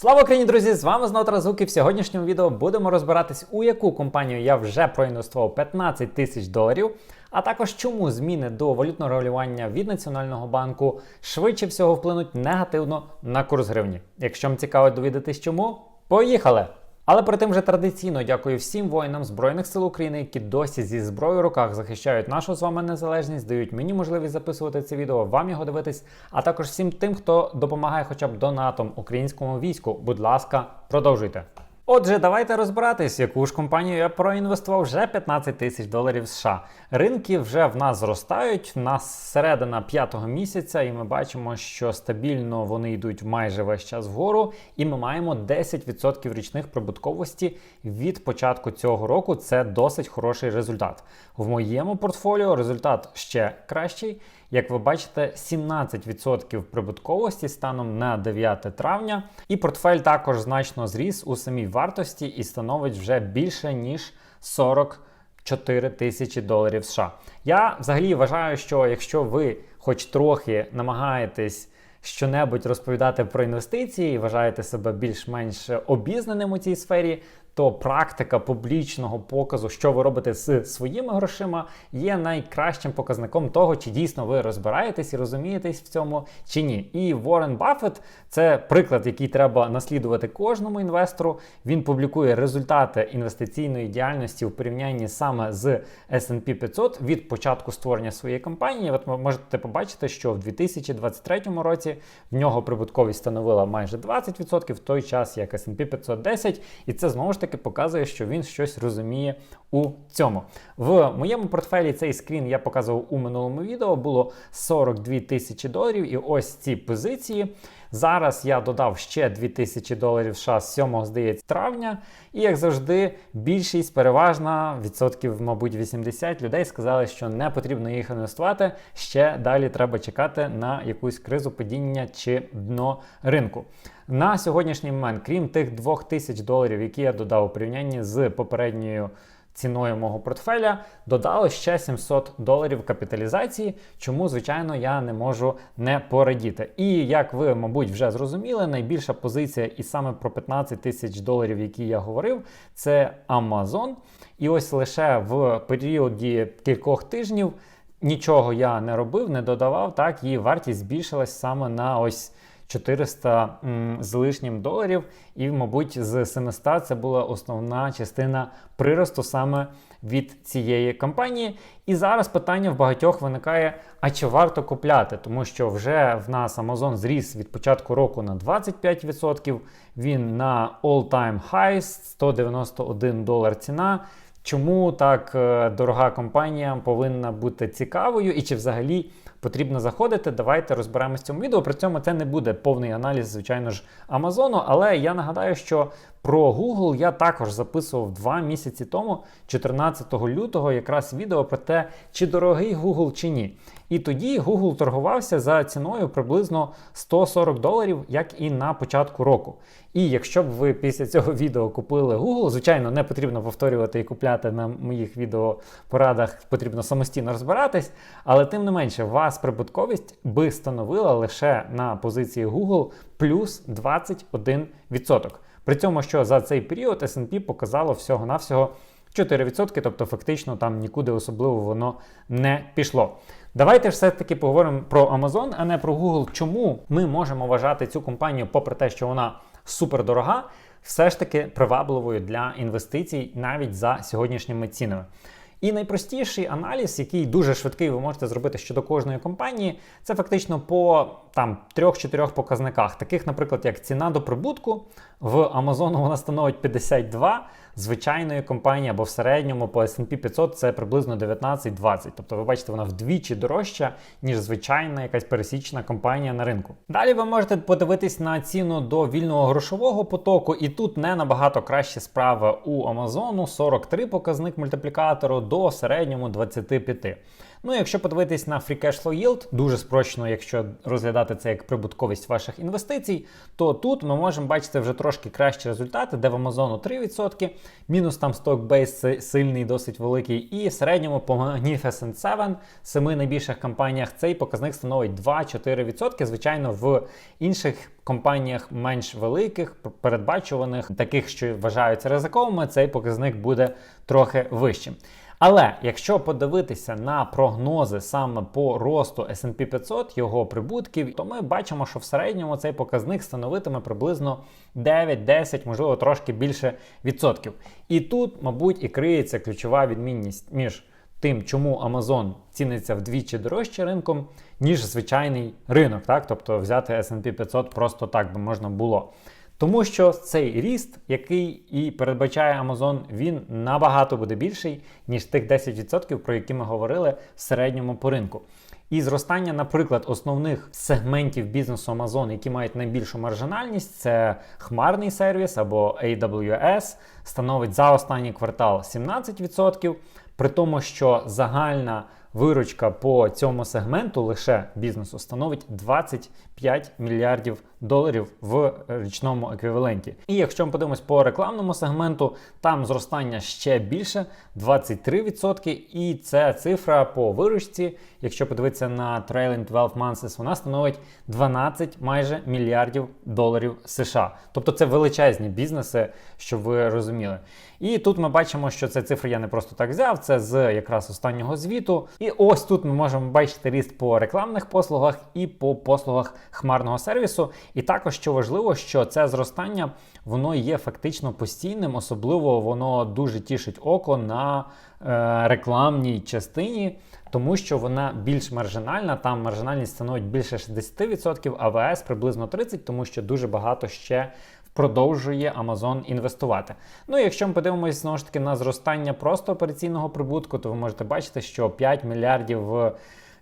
Слава Україні, друзі! З вами знову Тарас і В сьогоднішньому відео будемо розбиратись, у яку компанію я вже проінвестував 15 тисяч доларів, а також чому зміни до валютного регулювання від Національного банку швидше всього вплинуть негативно на курс гривні. Якщо вам цікаво довідатись чому, поїхали! Але перед тим вже традиційно дякую всім воїнам Збройних сил України, які досі зі зброєю в руках захищають нашу з вами незалежність, дають мені можливість записувати це відео, вам його дивитись, а також всім тим, хто допомагає хоча б донатом українському війську. Будь ласка, продовжуйте. Отже, давайте розбиратись, яку ж компанію я проінвестував вже 15 тисяч доларів США. Ринки вже в нас зростають. В нас середина п'ятого місяця, і ми бачимо, що стабільно вони йдуть майже весь час вгору. І ми маємо 10% річних прибутковості від початку цього року. Це досить хороший результат. В моєму портфоліо результат ще кращий. Як ви бачите, 17% прибутковості станом на 9 травня, і портфель також значно зріс у самій вартості і становить вже більше ніж 44 тисячі доларів США. Я взагалі вважаю, що якщо ви хоч трохи намагаєтесь щонебудь розповідати про інвестиції, і вважаєте себе більш-менш обізнаним у цій сфері, то практика публічного показу, що ви робите з своїми грошима, є найкращим показником того, чи дійсно ви розбираєтесь і розумієтесь в цьому чи ні. І Уоррен Баффет – це приклад, який треба наслідувати кожному інвестору. Він публікує результати інвестиційної діяльності у порівнянні саме з S&P 500 від початку створення своєї компанії. От ви можете побачити, що в 2023 році в нього прибутковість становила майже 20%, в той час як S&P 510, і це знову ж таки показує, що він щось розуміє у цьому. В моєму портфелі цей скрін я показував у минулому відео. Було 42 тисячі доларів, і ось ці позиції. Зараз я додав ще 2000 доларів США з 7, здається, травня. І як завжди, більшість переважна, відсотків, мабуть, 80 людей сказали, що не потрібно їх інвестувати. Ще далі треба чекати на якусь кризу падіння чи дно ринку. На сьогоднішній момент, крім тих 2000 доларів, які я додав у порівнянні з попередньою ціною мого портфеля, додало ще 700 доларів капіталізації, чому, звичайно, я не можу не порадіти. І як ви, мабуть, вже зрозуміли, найбільша позиція, і саме про 15 тисяч доларів, які я говорив, це Amazon. І ось лише в періоді кількох тижнів нічого я не робив, не додавав. Так, її вартість збільшилась саме на ось. 400 м, з лишнім доларів, і, мабуть, з 700 це була основна частина приросту саме від цієї компанії. І зараз питання в багатьох виникає: а чи варто купляти? Тому що вже в нас Amazon зріс від початку року на 25%, він на all-time highs, 191 долар ціна. Чому так е, дорога компанія повинна бути цікавою, і чи взагалі потрібно заходити? Давайте розберемося цьому відео. При цьому це не буде повний аналіз, звичайно ж, Амазону. Але я нагадаю, що про Google я також записував два місяці тому, 14 лютого, якраз відео про те, чи дорогий Google чи ні. І тоді Google торгувався за ціною приблизно 140 доларів, як і на початку року. І якщо б ви після цього відео купили Google, звичайно, не потрібно повторювати і купляти на моїх відеопорадах, потрібно самостійно розбиратись, але тим не менше, вас прибутковість би становила лише на позиції Google плюс 21%. При цьому, що за цей період S&P показало всього-навсього 4%, тобто фактично там нікуди особливо воно не пішло. Давайте все-таки поговоримо про Amazon, а не про Google. Чому ми можемо вважати цю компанію, попри те, що вона супердорога, все ж таки привабливою для інвестицій навіть за сьогоднішніми цінами. І найпростіший аналіз, який дуже швидкий ви можете зробити щодо кожної компанії, це фактично по там трьох-чотирьох показниках, таких, наприклад, як ціна до прибутку. В Amazon вона становить 52, звичайної компанії або в середньому по S&P 500 це приблизно 19-20. Тобто, ви бачите, вона вдвічі дорожча, ніж звичайна якась пересічна компанія на ринку. Далі ви можете подивитись на ціну до вільного грошового потоку, і тут не набагато кращі справи у Amazon, 43 показник мультиплікатору до середньому 25. Ну, якщо подивитись на Free Cash Flow Yield, дуже спрощено, якщо розглядати це як прибутковість ваших інвестицій, то тут ми можемо бачити вже трошки кращі результати, де в Amazon 3%, мінус там Stockbase сильний, досить великий, і в середньому по Magnificent 7, семи найбільших компаніях, цей показник становить 2-4%. Звичайно, в інших компаніях менш великих, передбачуваних, таких, що вважаються ризиковими, цей показник буде трохи вищим. Але якщо подивитися на прогнози саме по росту S&P 500, його прибутків, то ми бачимо, що в середньому цей показник становитиме приблизно 9-10, можливо, трошки більше відсотків. І тут, мабуть, і криється ключова відмінність між тим, чому Amazon ціниться вдвічі дорожче ринком, ніж звичайний ринок. Так? Тобто взяти S&P 500 просто так би можна було. Тому що цей ріст, який і передбачає Amazon, він набагато буде більший, ніж тих 10%, про які ми говорили в середньому по ринку. І зростання, наприклад, основних сегментів бізнесу Amazon, які мають найбільшу маржинальність, це хмарний сервіс або AWS, становить за останній квартал 17%, при тому, що загальна виручка по цьому сегменту лише бізнесу становить 25 мільярдів доларів в річному еквіваленті. І якщо ми подивимось по рекламному сегменту, там зростання ще більше 23%. І ця цифра по виручці, якщо подивитися на trailing 12 months, вона становить 12 майже мільярдів доларів США. Тобто це величезні бізнеси, щоб ви розуміли. І тут ми бачимо, що це цифри я не просто так взяв, це з якраз останнього звіту. І ось тут ми можемо бачити ріст по рекламних послугах і по послугах хмарного сервісу. І також що важливо, що це зростання воно є фактично постійним, особливо воно дуже тішить око на е, рекламній частині. Тому що вона більш маржинальна, там маржинальність становить більше 60%, а ВС приблизно 30%, тому що дуже багато ще продовжує Amazon інвестувати. Ну і якщо ми подивимося знову ж таки на зростання просто операційного прибутку, то ви можете бачити, що 5 мільярдів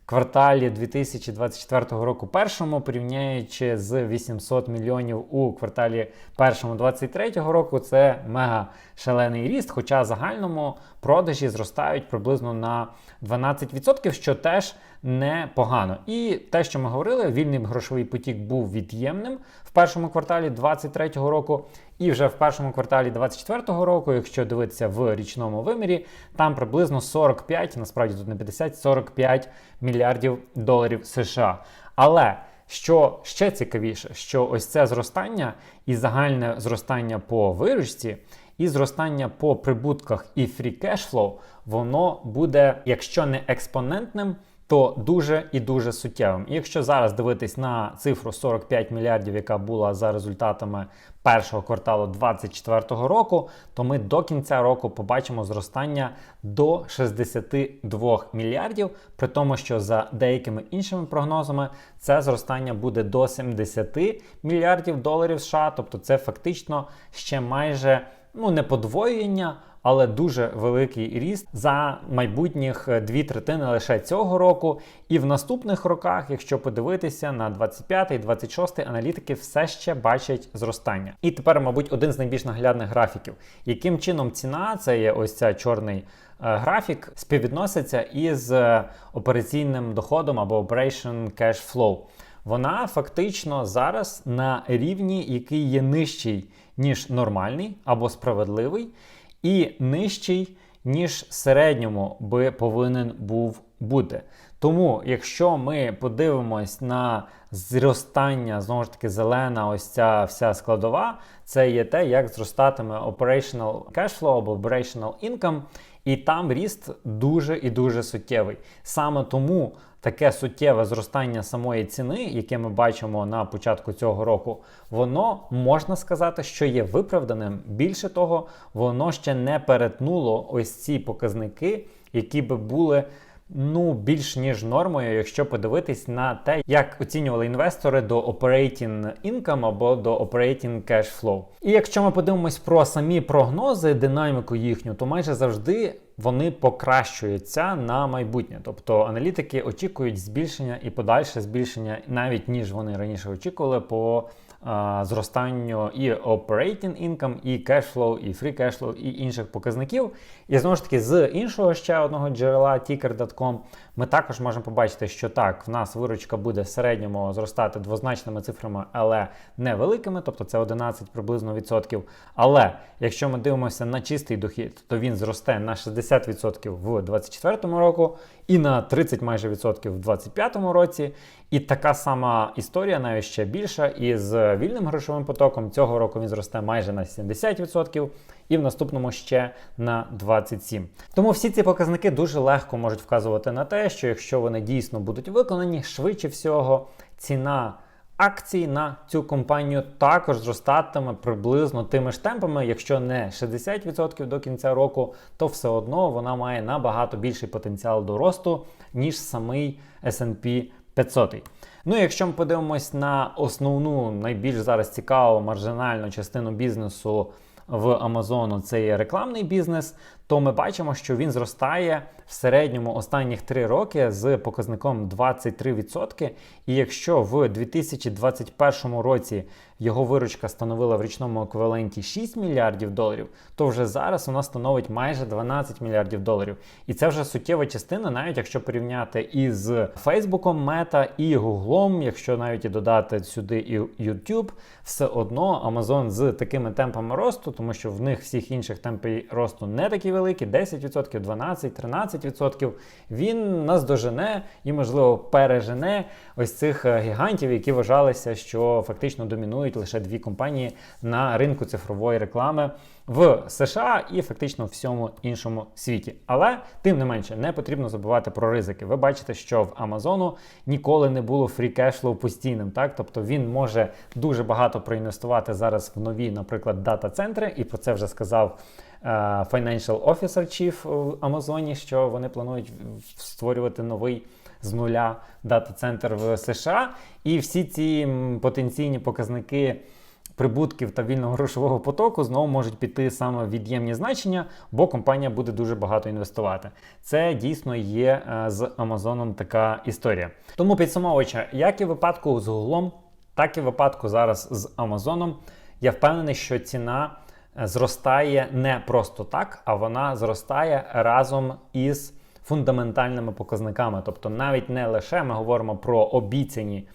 кварталі 2024 року першому, порівняючи з 800 мільйонів у кварталі першому 2023 року, це мега шалений ріст. Хоча загальному продажі зростають приблизно на 12%, що теж непогано. І те, що ми говорили, вільний грошовий потік був від'ємним в першому кварталі 2023 року. І вже в першому кварталі 2024 року, якщо дивитися в річному вимірі, там приблизно 45, насправді тут не 50, 45 мільярдів доларів США. Але що ще цікавіше, що ось це зростання і загальне зростання по виручці, і зростання по прибутках і cash flow, воно буде, якщо не експонентним, то дуже і дуже суттєвим. І якщо зараз дивитись на цифру 45 мільярдів, яка була за результатами першого кварталу 2024 року, то ми до кінця року побачимо зростання до 62 мільярдів, при тому, що за деякими іншими прогнозами це зростання буде до 70 мільярдів доларів США, тобто це фактично ще майже ну не подвоєння але дуже великий ріст за майбутніх дві третини лише цього року. І в наступних роках, якщо подивитися на 25 і 26 аналітики все ще бачать зростання. І тепер, мабуть, один з найбільш наглядних графіків, яким чином ціна це є ось ця чорний. Е, графік співвідноситься із е, операційним доходом або Operation Cash Flow. Вона фактично зараз на рівні, який є нижчий, ніж нормальний або справедливий і нижчий, ніж середньому би повинен був бути. Тому, якщо ми подивимось на зростання, знову ж таки, зелена, ось ця вся складова, це є те, як зростатиме operational cash flow або operational income, і там ріст дуже і дуже суттєвий. Саме тому таке суттєве зростання самої ціни, яке ми бачимо на початку цього року, воно можна сказати, що є виправданим. Більше того, воно ще не перетнуло ось ці показники, які би були ну більш ніж нормою, якщо подивитись на те, як оцінювали інвестори до operating income або до operating cash flow. І якщо ми подивимось про самі прогнози, динаміку їхню, то майже завжди вони покращуються на майбутнє. Тобто аналітики очікують збільшення і подальше збільшення, навіть ніж вони раніше очікували по зростанню і operating income, і cashflow, і free cashflow, і інших показників. І знову ж таки, з іншого ще одного джерела, ticker.com, Ми також можемо побачити, що так, в нас виручка буде в середньому зростати двозначними цифрами, але не великими, тобто це 11 приблизно відсотків. Але якщо ми дивимося на чистий дохід, то він зросте на 60% в 2024 року і на 30 майже відсотків в 2025 році. І така сама історія, навіть ще більша, із вільним грошовим потоком цього року він зросте майже на 70%, і в наступному ще на 27%. Тому всі ці показники дуже легко можуть вказувати на те, що якщо вони дійсно будуть виконані, швидше всього ціна. Акцій на цю компанію також зростатиме приблизно тими ж темпами, якщо не 60% до кінця року, то все одно вона має набагато більший потенціал до росту, ніж самий S&P 500. Ну якщо ми подивимось на основну, найбільш зараз цікаву маржинальну частину бізнесу в Амазону, це є рекламний бізнес, то ми бачимо, що він зростає в середньому останніх 3 роки з показником 23%. І якщо в 2021 році його виручка становила в річному еквіваленті 6 мільярдів доларів, то вже зараз вона становить майже 12 мільярдів доларів. І це вже суттєва частина, навіть якщо порівняти із Фейсбуком, Мета і Гуглом, якщо навіть і додати сюди і YouTube, все одно Amazon з такими темпами росту, тому що в них всіх інших темпи росту не такі великі, 10%, 12%, 13%, він наздожене і, можливо, пережене ось цих е, гігантів, які вважалися, що фактично домінують лише дві компанії на ринку цифрової реклами в США і фактично всьому іншому світі. Але тим не менше не потрібно забувати про ризики. Ви бачите, що в Амазону ніколи не було фрі-кешлоу постійним. Так, тобто він може дуже багато проінвестувати зараз в нові, наприклад, дата-центри, і про це вже сказав. Е, Financial Officer Chief в Амазоні, що вони планують створювати новий з нуля дата-центр в США. І всі ці потенційні показники прибутків та вільного грошового потоку знову можуть піти саме в від'ємні значення, бо компанія буде дуже багато інвестувати. Це дійсно є е, з Амазоном така історія. Тому підсумовуючи, як і в випадку з Гуглом, так і в випадку зараз з Амазоном, я впевнений, що ціна зростає не просто так, а вона зростає разом із фундаментальними показниками. Тобто, навіть не лише ми говоримо про обіцяні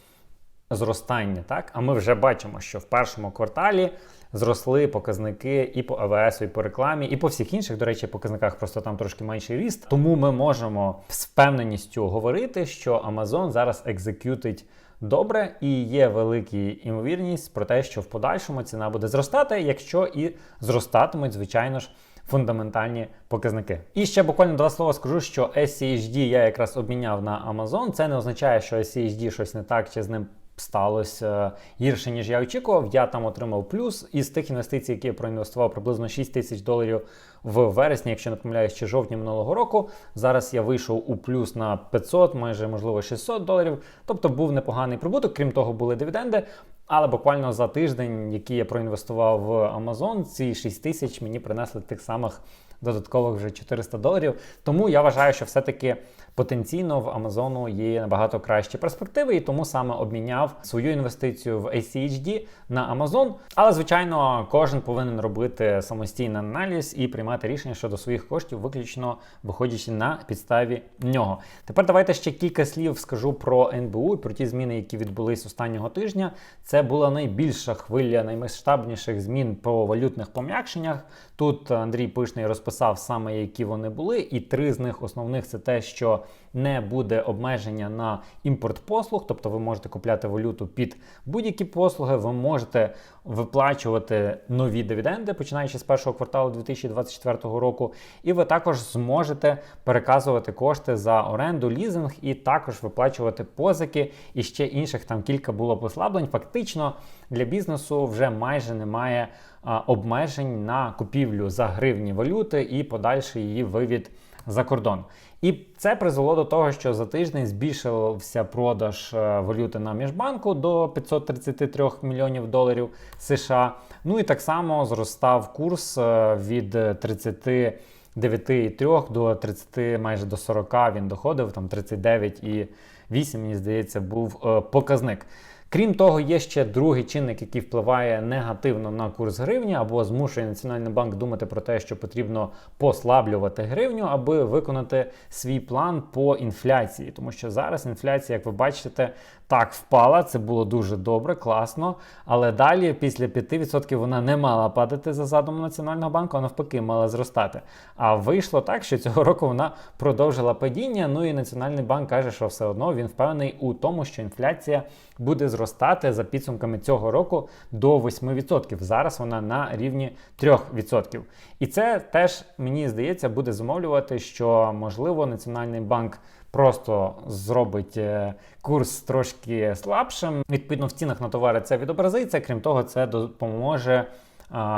зростання, так а ми вже бачимо, що в першому кварталі зросли показники і по АВС, і по рекламі, і по всіх інших, до речі, показниках просто там трошки менший ріст. Тому ми можемо з впевненістю говорити, що Amazon зараз екзекютить добре, і є велика імовірність про те, що в подальшому ціна буде зростати, якщо і зростатимуть, звичайно ж. Фундаментальні показники. І ще буквально два слова скажу, що SCHD я якраз обміняв на Amazon. Це не означає, що SCHD щось не так, чи з ним сталося гірше, ніж я очікував. Я там отримав плюс із тих інвестицій, які я проінвестував приблизно 6 тисяч доларів в вересні, якщо не помиляюсь, чи жовтні минулого року. Зараз я вийшов у плюс на 500, майже можливо 600 доларів. Тобто був непоганий прибуток. Крім того, були дивіденди. Але буквально за тиждень, який я проінвестував в Amazon, ці 6 тисяч мені принесли тих самих додаткових вже 400 доларів. Тому я вважаю, що все-таки потенційно в Амазону є набагато кращі перспективи, і тому саме обміняв свою інвестицію в ACHD на Amazon. Але, звичайно, кожен повинен робити самостійний аналіз і приймати рішення щодо своїх коштів, виключно виходячи на підставі нього. Тепер давайте ще кілька слів скажу про НБУ і про ті зміни, які відбулись останнього тижня. Це була найбільша хвиля наймасштабніших змін по валютних пом'якшеннях. Тут Андрій Пишний розписав саме, які вони були, і три з них основних це те, що не буде обмеження на імпорт послуг, тобто ви можете купляти валюту під будь-які послуги, ви можете виплачувати нові дивіденди, починаючи з першого кварталу 2024 року, і ви також зможете переказувати кошти за оренду, лізинг і також виплачувати позики і ще інших там кілька було послаблень. Фактично для бізнесу вже майже немає а, обмежень на купівлю за гривні валюти і подальший її вивід за кордон. І це призвело до того, що за тиждень збільшився продаж е, валюти на міжбанку до 533 мільйонів доларів США. Ну і так само зростав курс е, від 39,3 до 30, майже до 40 він доходив, там 39,8, мені здається, був е, показник. Крім того, є ще другий чинник, який впливає негативно на курс гривні або змушує Національний банк думати про те, що потрібно послаблювати гривню, аби виконати свій план по інфляції. Тому що зараз інфляція, як ви бачите, так впала. Це було дуже добре, класно. Але далі, після 5%, вона не мала падати за задумом Національного банку, а навпаки, мала зростати. А вийшло так, що цього року вона продовжила падіння. Ну і Національний банк каже, що все одно він впевнений у тому, що інфляція буде зростати за підсумками цього року до 8%. Зараз вона на рівні 3%. І це теж мені здається буде зумовлювати, що можливо Національний банк. Просто зробить е, курс трошки слабшим. Відповідно, в цінах на товари це відобразиться. Крім того, це допоможе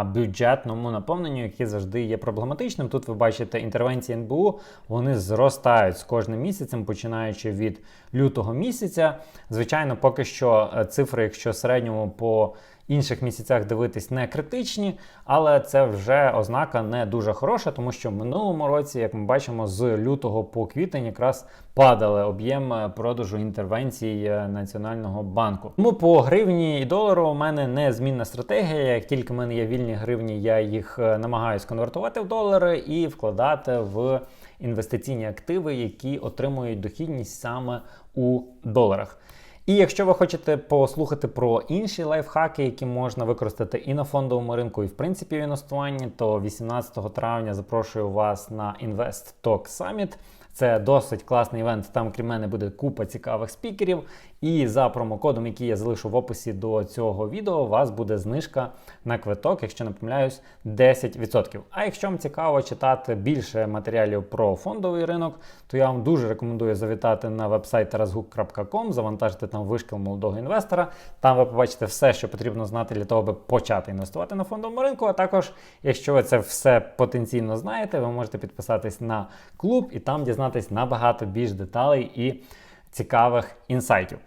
бюджетному наповненню, яке завжди є проблематичним. Тут ви бачите інтервенції НБУ, вони зростають з кожним місяцем, починаючи від лютого місяця. Звичайно, поки що е, цифри, якщо середньому по інших місяцях дивитись не критичні, але це вже ознака не дуже хороша, тому що в минулому році, як ми бачимо, з лютого по квітень якраз падали об'єм продажу інтервенцій е, Національного банку. Тому по гривні і долару у мене незмінна стратегія. Як тільки в мене є вільні гривні, я їх е, намагаюсь конвертувати в долари і вкладати в інвестиційні активи, які отримують дохідність саме у доларах. І якщо ви хочете послухати про інші лайфхаки, які можна використати і на фондовому ринку, і в принципі в інвестуванні, то 18 травня запрошую вас на Invest Talk Summit. Це досить класний івент. Там, крім мене, буде купа цікавих спікерів. І за промокодом, який я залишу в описі до цього відео, у вас буде знижка на квиток, якщо не помиляюсь, 10%. А якщо вам цікаво читати більше матеріалів про фондовий ринок, то я вам дуже рекомендую завітати на вебсайт tarasguk.com, завантажити там вишкіл молодого інвестора. Там ви побачите все, що потрібно знати для того, аби почати інвестувати на фондовому ринку. А також, якщо ви це все потенційно знаєте, ви можете підписатись на клуб і там дізнатись набагато більш деталей і цікавих інсайтів.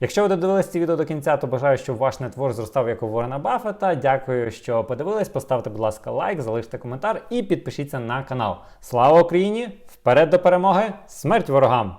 Якщо ви додивились це відео до кінця, то бажаю, щоб ваш нетвор зростав як у Ворона Баффета. Дякую, що подивились. Поставте, будь ласка, лайк, залиште коментар і підпишіться на канал. Слава Україні! Вперед до перемоги! Смерть ворогам!